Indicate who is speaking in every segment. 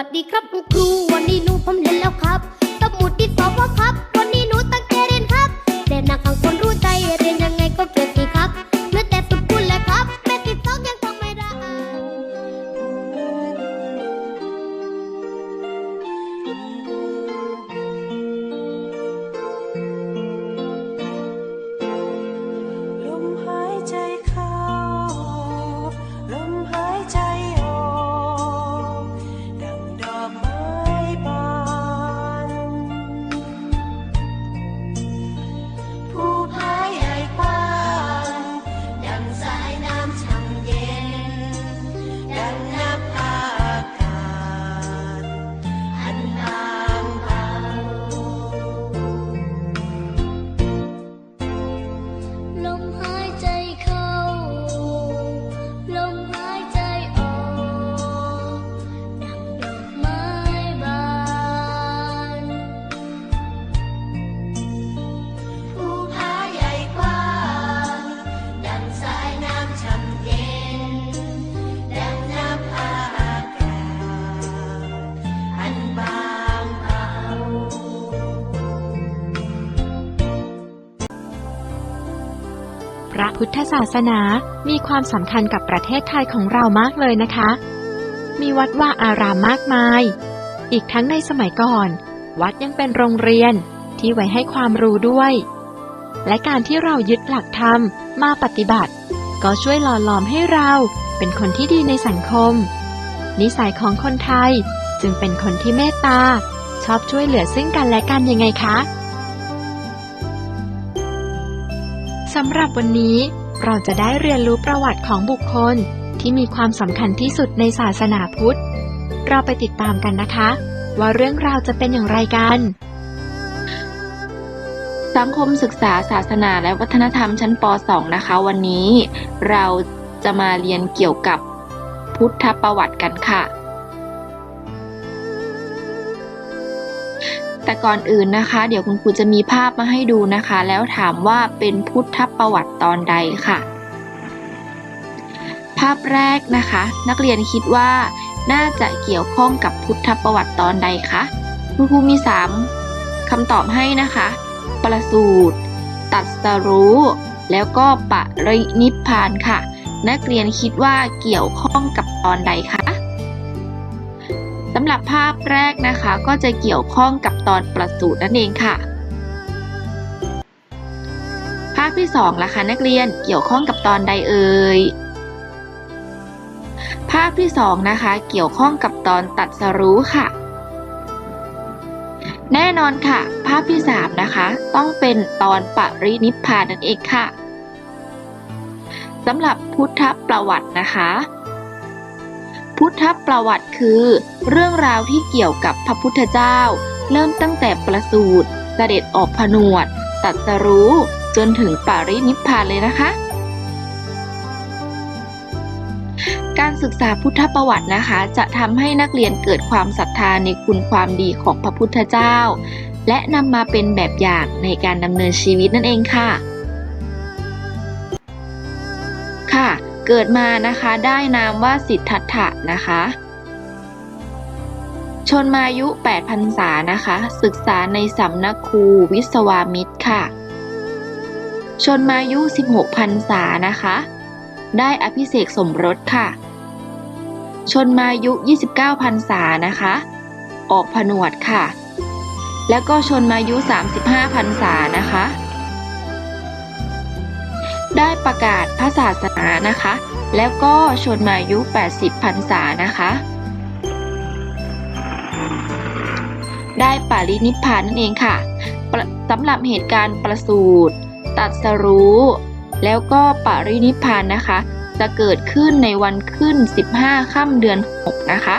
Speaker 1: สวัสดีครับคุณครูวันนี้หนูผมเรียนแล้วครับสมุดที่สอบพ่อครับ วันนี้หนูตั้งใจเรียนครับเรียนหนักขังคน พุท
Speaker 2: ธศาสนามีความสำคัญกับประเทศไทยของเรามากเลยนะคะ มีวัดว่าอารามมากมาย อีกทั้งในสมัยก่อน วัดยังเป็นโรงเรียนที่ไว้ให้ความรู้ด้วย และการที่เรายึดหลักธรรมมาปฏิบัติ ก็ช่วยหล่อหลอมให้เราเป็นคนที่ดีในสังคม นิสัยของคนไทยจึงเป็นคนที่เมตตา ชอบช่วยเหลือซึ่งกันและกันยังไงคะ สำหรับวันนี้ เราจะได้เรียนรู้ประวัติของบุคคลที่มีความสำคัญที่สุดในศาสนาพุทธ เราไปติดตามกันนะคะ ว่าเรื่องราวจะเป็นอย่างไรกัน
Speaker 3: สังคมศึกษาศาสนาและวัฒนธรรมชั้นป .2 นะคะ วันนี้ เราจะมาเรียนเกี่ยวกับพุทธประวัติกันค่ะ แต่ก่อนอื่นนะคะ เดี๋ยวคุณครูจะมีภาพมาให้ดูนะคะ แล้วถามว่าเป็นพุทธประวัติตอนใดค่ะ ภาพแรกนะคะ นักเรียนคิดว่าน่าจะเกี่ยวข้องกับพุทธประวัติตอนใดคะคุณครูมี 3คำตอบให้นะคะ ประสูติตัดสรู้ แล้วก็ปรินิพพานค่ะ นักเรียนคิดว่าเกี่ยวข้องกับตอนใดคะำหรับภาพแรกนะคะ ก็จะเกี่ยวข้องกับตอนประสูตินั่นเองค่ะ ภาพที่สองล่ะคะนักเรียนเกี่ยวข้องกับตอนใดเอ่ยภาพที่สองนะคะเกี่ยวข้องกับตอนตัดสรู้ค่ะ แน่นอนค่ะ ภาพที่3นะคะต้องเป็นตอนปรินิพพานนั่นเองค่ะสำหรับพุทธประวัตินะคะ พุทธประวัติคือ เรื่องราวที่เกี่ยวกับพระพุทธเจ้า เริ่มตั้งแต่ประสูติเสด็จออกผนวด ตัดสรู้ จนถึงปารินิพพานเลยนะคะ การศึกษาพุทธประวัตินะคะ จะทำให้นักเรียนเกิดความศรัทธาในคุณความดีของพระพุทธเจ้า และนำมาเป็นแบบอย่างในการดำเนินชีวิตนั่นเองค่ะ เกิดมานะคะได้นามว่าสิทธัตถะนะคะ ชนมายุ 8 พรรษานะคะ ศึกษาในสำนักครูวิศวามิตรค่ะ ชนมายุ 16 พรรษานะคะ ได้อภิเษกสมรสค่ะ ชนมายุ 29 พรรษานะคะ ออกผนวดค่ะ แล้วก็ชนมายุ 35 พรรษานะคะ ได้ประกาศพระศาสนานะคะ แล้วก็ชนมายุ 80พรรษานะคะ ได้ปารินิพพานนั่นเองค่ะสำหรับเหตุการณ์ประสูติตัดสรู้ แล้วก็ปารินิพพานนะคะ จะเกิดขึ้นในวันขึ้น 15 ค่ำเดือน 6 นะคะ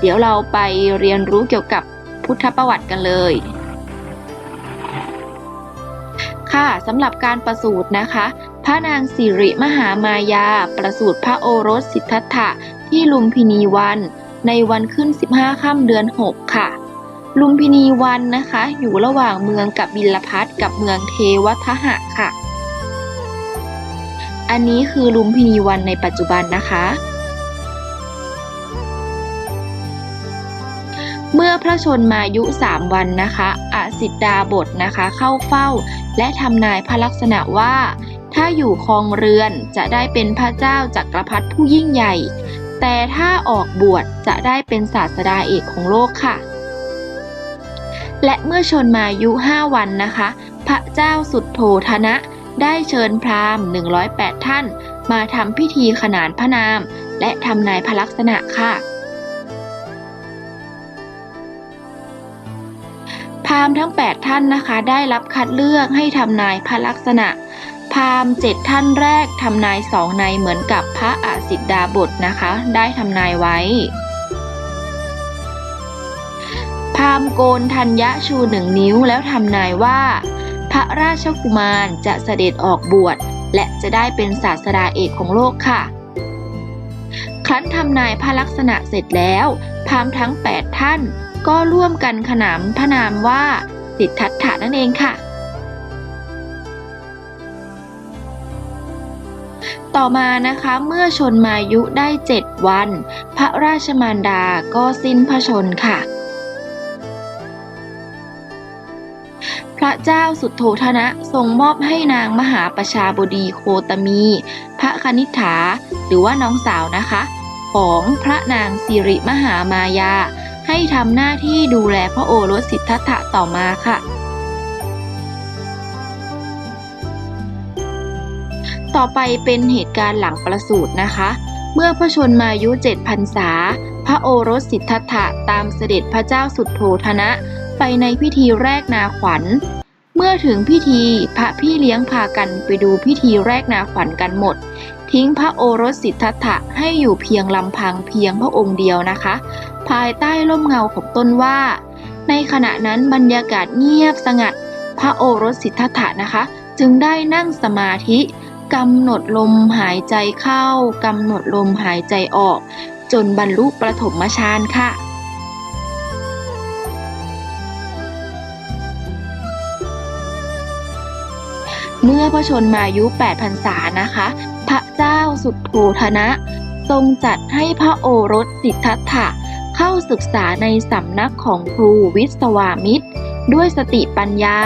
Speaker 3: เดี๋ยวเราไปเรียนรู้เกี่ยวกับพุทธประวัติกันเลยค่ะสำหรับการประสูตินะคะ พระนางสิริมหามายา ประสูติพระโอรสสิทธัตถะที่ลุมพินีวัน ในวันขึ้น 15 ค่ำเดือน 6 ค่ะ ลุมพินีวันนะคะ อยู่ระหว่างเมืองกับบิลพัทกับเมืองเทวทหะค่ะ อันนี้คือลุมพินีวันในปัจจุบันนะคะเมื่อพระชนมายุสามวันนะคะอสิดาบทนะคะเข้าเฝ้า และทำนายพระลักษณะว่า ถ้าอยู่ครองเรือนจะได้เป็นพระเจ้าจักรพรรดิผู้ยิ่งใหญ่ แต่ถ้าออกบวชจะได้เป็นศาสดาเอกของโลกค่ะ และเมื่อชนมายุห้าวันนะคะ พระเจ้าสุดโทธนะ ได้เชิญพราหมณ์ 108 ท่าน มาทำพิธีขนานพระนาม และทำนายพระลักษณะค่ะพราหมณ์ทั้ง 8 ท่านนะคะ ได้รับคัดเลือกให้ทำนายพระลักษณะ พราหมณ์เจ็ดท่านแรกทำนายสองในเหมือนกับพระอาสิทดาบทนะคะ ได้ทำนายไว้ พราหมณ์โกนธัญญะชูหนึ่งนิ้วแล้วทำนายว่า พระราชกุมารจะเสด็จออกบวชและจะได้เป็นศาสดาเอกของโลกค่ะ ครั้นทำนายพระลักษณะเสร็จแล้ว พราหมณ์ทั้ง 8 ท่านก็ร่วมกันขนานพระนามว่าสิทธัตถะนั่นเองค่ะ ต่อมานะคะเมื่อชนมายุได้7วัน พระราชมารดาก็สิ้นพระชนค่ะ พระเจ้าสุดโทธนะทรงมอบให้นางมหาประชาบดีโคตมี พระคณิษฐา หรือว่าน้องสาวนะคะ ของพระนางสิริมหามายา ให้ทำหน้าที่ดูแลพระโอรสสิทธัตถะต่อมาค่ะ ต่อไปเป็นเหตุการณ์หลังประสูตินะคะ เมื่อพระชนมายุเจ็ดพรรษา พระโอรสสิทธัตถะตามเสด็จพระเจ้าสุดโทธนะ ไปในพิธีแรกนาขวัญ เมื่อถึงพิธีพระพี่เลี้ยงพากันไปดูพิธีแรกนาขวัญกันหมด ทิ้งพระโอรสสิทธัตถะให้อยู่เพียงลำพังเพียงพระองค์เดียวนะคะ ภายใต้ร่มเงาของต้นว่า ในขณะนั้นบรรยากาศเงียบสงัด พระโอรสสิทธัตถะนะคะ จึงได้นั่งสมาธิ กำหนดลมหายใจเข้ากำหนดลมหายใจออก จนบรรลุปฐมฌานค่ะเมื่อพระชนมายุ 8 พรรษานะคะ พระเจ้าสุดโทธนะ ทรงจัดให้พระโอรสสิทธัตถะ เข้าศึกษาในสำนักของครูวิศวามิตร ด้วยสติปัญญา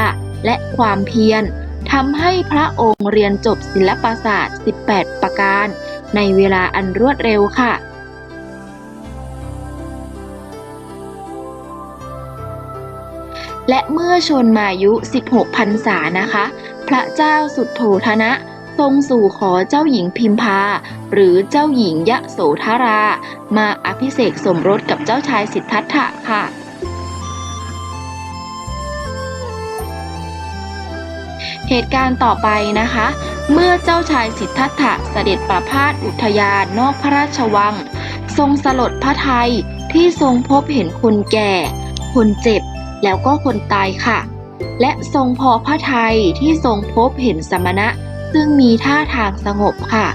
Speaker 3: และความเพียร ทำให้พระองค์เรียนจบศิลปศาสตร์ 18 ประการ ในเวลาอันรวดเร็วค่ะและเมื่อชนมายุ 16พรรษานะคะ พระเจ้าสุดโทธนะ ทรงสู่ขอเจ้าหญิงพิมพา หรือเจ้าหญิงยะโสธรา มาอภิเษกสมรสกับเจ้าชายสิทธัตถะค่ะ เหตุการณ์ต่อไปนะคะ เมื่อเจ้าชายสิทธัตถะเสด็จประพาสอุทยานนอกพระราชวัง ทรงสลดพระไทยที่ทรงพบเห็นคนแก่ คนเจ็บแล้วก็คนตายค่ะ และทรงพอพระไทยที่ทรงพบเห็นสมณะ ซึ่งมีท่าทางสงบค่ะ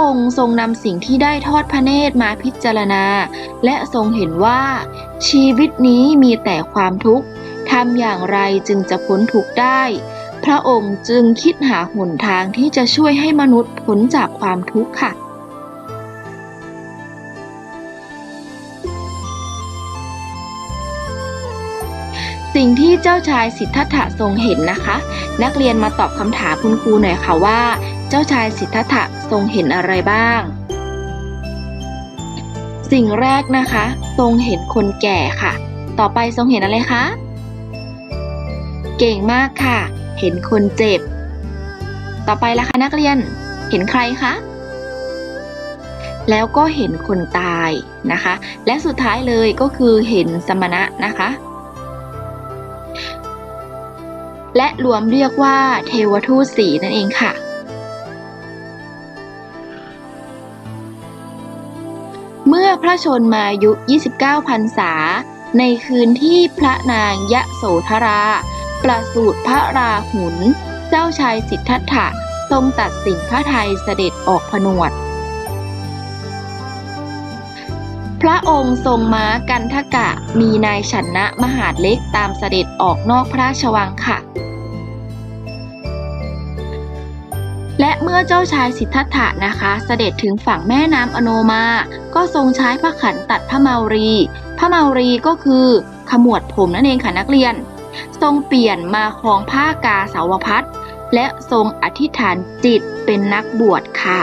Speaker 3: องค์ทรงนำสิ่งที่ได้ทอดพระเนตรมาพิจารณา และทรงเห็นว่า ชีวิตนี้มีแต่ความทุกข์ทำอย่างไรจึงจะพ้นทุกข์ได้ พระองค์จึงคิดหาหนทางที่จะช่วยให้มนุษย์พ้นจากความทุกข์ค่ะสิ่งที่เจ้าชายสิทธัตถะทรงเห็นนะคะ นักเรียนมาตอบคำถามคุณครูหน่อยค่ะว่า จ้าชายสิทธัตถะทรงเห็นอะไรบ้าง สิ่งแรกนะคะ ทรงเห็นคนแก่ค่ะ ต่อไปทรงเห็นอะไรคะ เก่งมากค่ะ เห็นคนเจ็บ ต่อไปล่ะคะนักเรียน เห็นใครคะ แล้วก็เห็นคนตายนะคะ และสุดท้ายเลยก็คือเห็นสมณะนะคะและรวมเรียกว่าเทวทูตสีนั่นเองค่ะ พระชนมายุ 29 พรรษา ในคืนที่พระนางยะโสธรา ประสูติพระราหุล เจ้าชายสิทธัตถะทรงตัดสินพระทัยเสด็จออกผนวด พระองค์ทรงม้ากันทกะมีนายฉันนะมหาดเล็กตามเสด็จออกนอกพระราชวังค่ะ เมื่อเจ้าชายสิทธัตถะนะคะ เสด็จถึงฝั่งแม่น้ำอโนมา ก็ทรงใช้พระขันตัดพระเมารีพระเมารีก็คือขมวดผมนั่นเองค่ะนักเรียน ทรงเปลี่ยนมาครองผ้ากาสาวพัดและทรงอธิษฐานจิตเป็นนักบวชค่ะ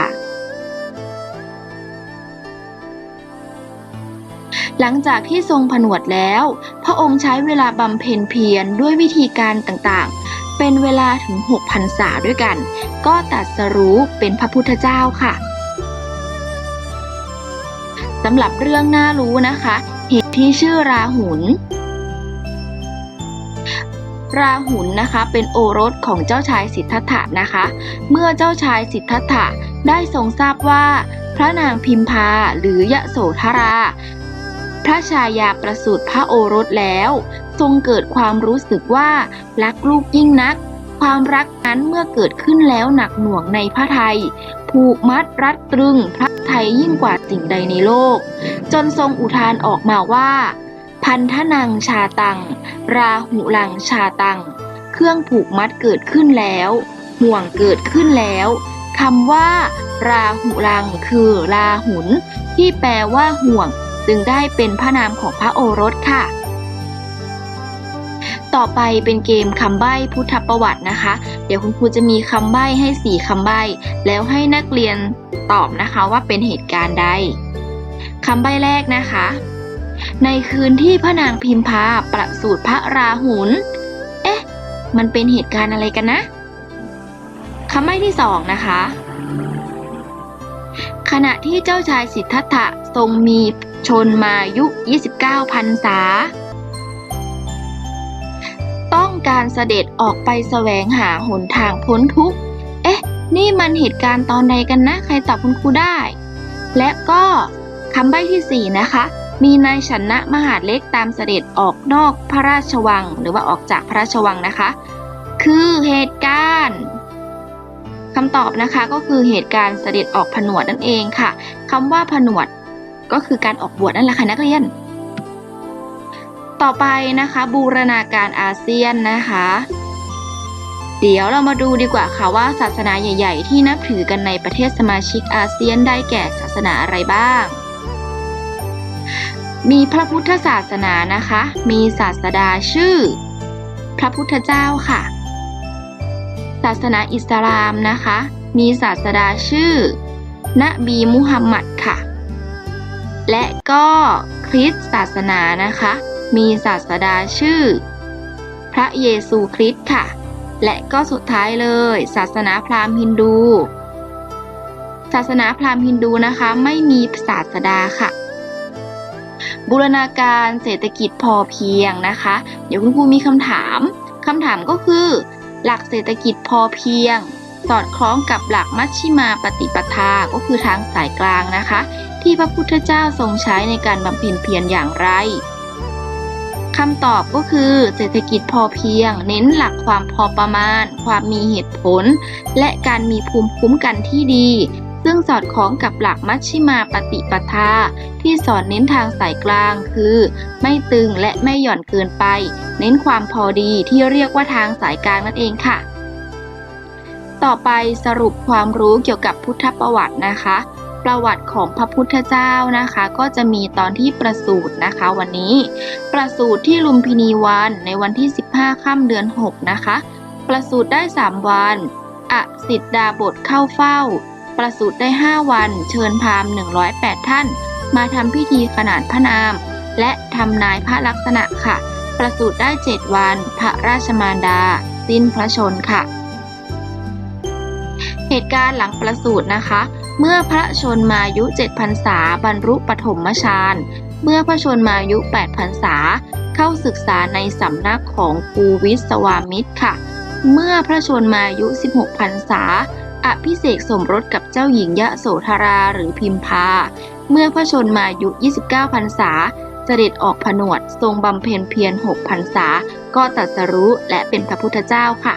Speaker 3: หลังจากที่ทรงผนวดแล้ว พระองค์ใช้เวลาบำเพ็ญเพียรด้วยวิธีการต่างๆ เป็นเวลาถึง6พรรษาด้วยกัน ก็ตัดสรู้เป็นพระพุทธเจ้าค่ะสำหรับเรื่องน่ารู้นะคะ เหตุที่ชื่อราหุลราหุลนะคะเป็นโอรสของเจ้าชายสิทธัตถะนะคะ เมื่อเจ้าชายสิทธัตถะได้ทรงทราบว่า พระนางพิมพาหรือยะโสธรา พระชายาประสูติพระโอรสแล้ว ทรงเกิดความรู้สึกว่ารักลูกยิ่งนัก ความรักนั้นเมื่อเกิดขึ้นแล้วหนักหน่วงในพระไทย ผูกมัดรัดตรึงพระไทยยิ่งกว่าสิ่งใดในโลก จนทรงอุทานออกมาว่า พันธนังชาตัง ราหุลังชาตัง เครื่องผูกมัดเกิดขึ้นแล้ว ห่วงเกิดขึ้นแล้วคำว่า ราหุลังคือราหุลที่แปลว่าห่วง จึงได้เป็นพระนามของพระโอรสค่ะ ต่อไปเป็นเกมคำใบ้พุทธประวัตินะคะ เดี๋ยวคุณครูจะมีคำใบ้ให้4คำใบ้ แล้วให้นักเรียนตอบนะคะว่าเป็นเหตุการณ์ใดคำใบ้แรกนะคะ ในคืนที่พระนางพิมพาประสูติพระราหุลเอ๊ะ มันเป็นเหตุการณ์อะไรกันนะคำใบ้ที่สองนะคะ ขณะที่เจ้าชายสิทธัตถะทรงมีชนมายุ 29พรรษา การเสด็จออกไปแสวงหาหนทางพ้นทุกข์ เอ๊ะ นี่มันเหตุการณ์ตอนใดกันนะ ใครตอบคุณครูได้ และก็คำใบ้ที่ 4 นะคะ มีนายชนะมหาเล็กตามเสด็จออกนอกพระราชวัง หรือว่าออกจากพระราชวังนะคะ คือเหตุการณ์คำตอบนะคะก็คือเหตุการณ์เสด็จออกผนวดนั่นเองค่ะคำว่าผนวดก็คือการออกบวชนั่นแหละค่ะนักเรียน ต่อไปนะคะ บูรณาการอาเซียนนะคะ เดี๋ยวเรามาดูดีกว่าค่ะว่าศาสนาใหญ่ ๆ ที่นับถือกันในประเทศสมาชิกอาเซียนได้แก่ศาสนาอะไรบ้าง มีพระพุทธศาสนานะคะ มีศาสดาชื่อ พระพุทธเจ้าค่ะ ศาสนาอิสลามนะคะ มีศาสดาชื่อ นบีมุฮัมมัดค่ะและก็คริสต์ศาสนานะคะ มีศาสดาชื่อ พระเยซูคริสต์ค่ะ และก็สุดท้ายเลย ศาสนาพราหมณ์ฮินดู ศาสนาพราหมณ์ฮินดูนะคะไม่มีศาสดาค่ะ บูรณาการเศรษฐกิจพอเพียงนะคะ เดี๋ยวคุณครูมีคำถามคำถามก็คือ หลักเศรษฐกิจพอเพียง สอดคล้องกับหลักมัชชิมาปฏิปทาก็คือทางสายกลางนะคะ ที่พระพุทธเจ้าทรงใช้ในการบำเพ็ญเพียรอย่างไรำตอบก็คือเศรษฐกิจพอเพียง เน้นหลักความพอประมาณ ความมีเหตุผล และการมีภูมิคุ้มกันที่ดี ซึ่งสอดคล้องกับหลักมัชชิมาปฏิปทา ที่สอนเน้นทางสายกลางคือ ไม่ตึงและไม่หย่อนเกินไป เน้นความพอดีที่เรียกว่าทางสายกลางนั่นเองค่ะ ต่อไปสรุปความรู้เกี่ยวกับพุทธประวัตินะคะ ประวัติของพระพุทธเจ้านะคะ ก็จะมีตอนที่ประสูตินะคะ วันนี้ประสูติที่ลุมพินีวันในวันที่ 15ค่ำเดือน 6 นะคะ ประสูติได้ 3 วันอสิทธาบทเข้าเฝ้า ประสูติได้ 5 วัน เชิญพราหมณ์108 ท่าน มาทำพิธีขนานพระนาม และทำนายพระลักษณะค่ะ ประสูติได้ 7 วัน พระราชมารดา สิ้นพระชนค่ะ เหตุการณ์หลังประสูตินะคะ เมื่อพระชนมายุ7พรรษาบรรลุปฐมฌาน เมื่อพระชนมายุ8พรรษา เข้าศึกษาในสำนักของกูวิสวามิตรค่ะ เมื่อพระชนมายุ 16 พรรษา อภิเษกสมรสกับเจ้าหญิงยะโสธราหรือพิมพา เมื่อพระชนมายุ 29 พรรษาเสด็จออกผนวดทรงบำเพ็ญเพียร 6 พรรษา ก็ตรัสรู้และเป็นพระพุทธเจ้าค่ะ